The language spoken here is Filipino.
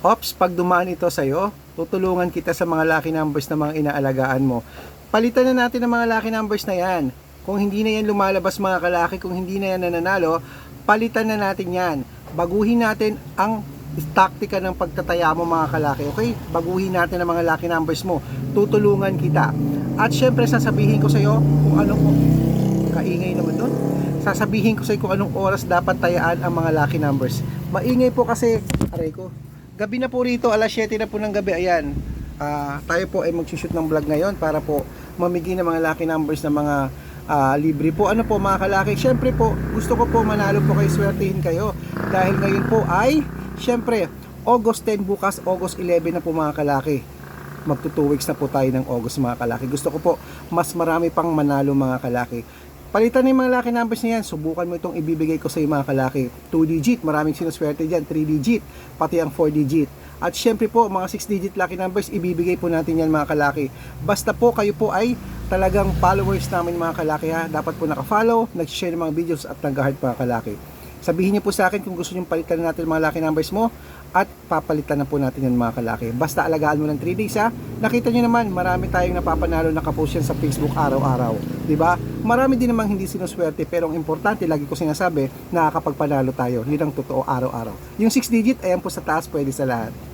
Ops, pag dumaan ito sa'yo, tutulungan kita sa mga lucky numbers na mga inaalagaan mo. Palitan na natin ang mga lucky numbers na yan. Kung hindi na yan lumalabas mga kalaki, kung hindi na yan nananalo, palitan na natin yan. Baguhin natin ang taktika ng pagtataya mo mga kalaki, okay? Baguhin natin ang mga lucky numbers mo. Tutulungan kita. At syempre sasabihin ko sa iyo kung anong kaingay naman doon. Sasabihin ko sa iyo kung anong oras dapat tayaan ang mga lucky numbers. Maingay po kasi, aray ko, gabi na po rito, alas 7 na po ng gabi, ayan. Ah, tayo po ay magsushoot ng vlog ngayon para po mamigay ng mga lucky numbers ng mga ah, libre po. Ano po mga kalaki? Syempre po, gusto ko po manalo po kayo, swertihin kayo. Dahil ngayon po ay, syempre, August 10 bukas, August 11 na po mga kalaki. Magto 2 weeks na po tayo ng August mga kalaki. Gusto ko po, mas marami pang manalo mga kalaki. Palitan na yung mga lucky numbers na yan. Subukan mo itong ibibigay ko sa iyo mga kalaki. 2 digit, maraming sinuswerte dyan. 3 digit, pati ang 4 digit. At syempre po, mga 6 digit lucky numbers, ibibigay po natin yan mga kalaki. Basta po kayo po ay talagang followers namin mga kalaki ha. Dapat po nakafollow, nag-share ng mga videos at nag-heart mga kalaki. Sabihin niyo po sa akin kung gusto niyo palitan natin mga lucky numbers mo at papalitan na po natin yan mga kalaki. Basta alagaan mo ng 3 days ha. Nakita niyo naman, marami tayong napapanalo nakapost yan sa Facebook araw-araw. ba? Marami din namang hindi sinuswerte pero ang importante, lagi ko sinasabi, nakakapagpanalo tayo. Yun ang totoo araw-araw. Yung 6 digit, ayan po sa taas, pwede sa lahat.